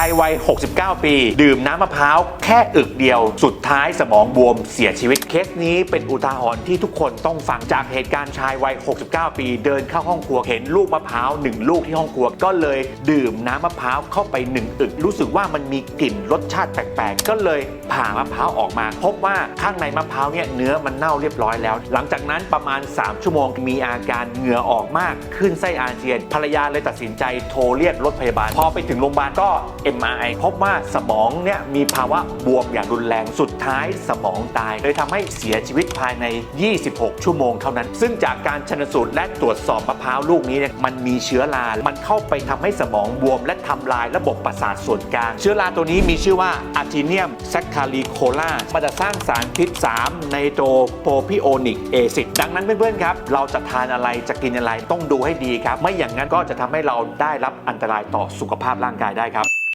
ายวัย 69 ปี ดื่มน้ำมะพร้าวแค่อึกเดียว สุดท้ายสมองบวมเสียชีวิตเคสนี้เป็นอุทาหรณ์ที่ทุกคนต้องฟังจากเหตุการณ์ชายวัย 69 ปี เดินเข้าห้องครัวเห็นลูกมะพร้าวหนึ่งลูกที่ห้องครัวก็เลยดื่มน้ำมะพร้าวเข้าไปหนึ่งอึกรู้สึกว่ามันมีกลิ่นรสชาติแปลกๆ ก็เลยผ่ามะพร้าวออกมา พบว่าข้างในมะพร้าวเนี่ยเนื้อมันเน่าเรียบร้อยแล้ว หลังจากนั้นประมาณ 3 ชั่วโมงมีอาการเหงื่อออกมาก ขึ้นไส้อาเจียน ภรรยาเลยตัดสินใจโทรเรียกรถพยาบาล พอไปถึงโรงพยาบาลก็ MRI พบว่าสมองเนี่ยมีภาวะบวมอย่างรุนแรงสุดท้ายสมองตาย เลยทำให้เสียชีวิตภายใน 26 ชั่วโมงเท่านั้น ซึ่งจากการชันสูตรและตรวจสอบมะพร้าวลูกนี้เนี่ยมันมีเชื้อรา มันเข้าไปทำให้สมองบวม และทำลายระบบประสาทส่วนกลาง เชื้อราตัวนี้มีชื่อว่าอะทิเนียมแซคคารีโคลามันจะสร้างสารพิษ 3 ไนโตรโพพิโอนิกเอซิดดังนั้นเพื่อนๆครับ เราจะทานอะไรจะกินอะไรต้องดูให้ดีครับ ไม่อย่างนั้นก็จะทำให้เราได้รับอันตรายต่อสุขภาพร่างกายได้ครับ